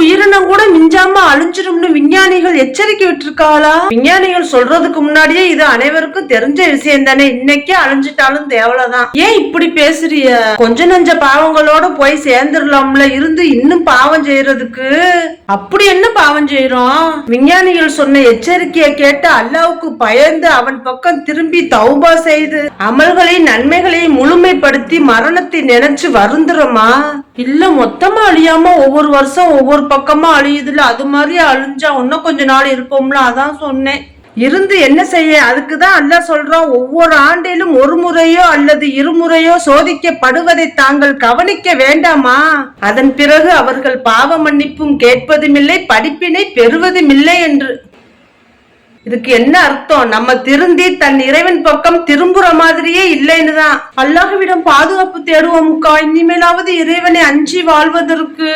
உயிரை உயிரினம் கூட மிஞ்சாம அழிஞ்சிரும்னு விஞ்ஞானிகள் எச்சரிக்கை விட்டுருக்காளா? விஞ்ஞானிகள் சொல்றதுக்கு முன்னாடியே இது அனைவருக்கும் தெரிஞ்ச விஷயம் தானே. இன்னைக்கே அழிஞ்சிட்டாலும் தேவலதான். ஏன் இப்படி பேசுறிய? கொஞ்ச நஞ்ச பாவங்களோட போய் சேர்ந்துடலாம்ல இருந்து இன்னும் பாவம் செய்யறதுக்கு. அப்படி என்ன பாவம் செய்யறோம்? விஞ்ஞானிகள் சொன்ன எச்சரிக்கையை கேட்டு அல்லாவுக்கு பயந்து அவன் பக்கம் திரும்பி தௌபா செய்து அமல்களை நன்மைகளை முழுமைப்படுத்தி மரணத்தை நினைச்சு வருந்துறமா? இல்ல மொத்தமா அழியாம ஒவ்வொரு வருஷம் ஒவ்வொரு பக்கமா அழியுதுல அது மாதிரி அழிஞ்சா இன்னும் கொஞ்ச நாள் இருப்போம்ல அதான் சொன்னேன். இருந்து என்ன செய்ய அதுக்கு தான் சொல்றான் ஒவ்வொரு ஆண்டிலும் ஒரு முறையோ அல்லது இருமுறையோ சோதிக்கப்படுவதை தாங்கள் கவனிக்க வேண்டாமா? அதன் பிறகு அவர்கள் பாவ மன்னிப்பும் கேட்பதுமில்லை படிப்பினை பெறுவதுமில்லை என்று. இதுக்கு என்ன அர்த்தம்? நம்ம திருந்தி தன் இறைவன் பக்கம் திரும்புற மாதிரியே இல்லைன்னு தான் அல்லாஹுவிடம் பாதுகாப்பு தேடுவோம்க்கா? இனிமேலாவது இறைவனை அஞ்சி வாழ்வதற்கு.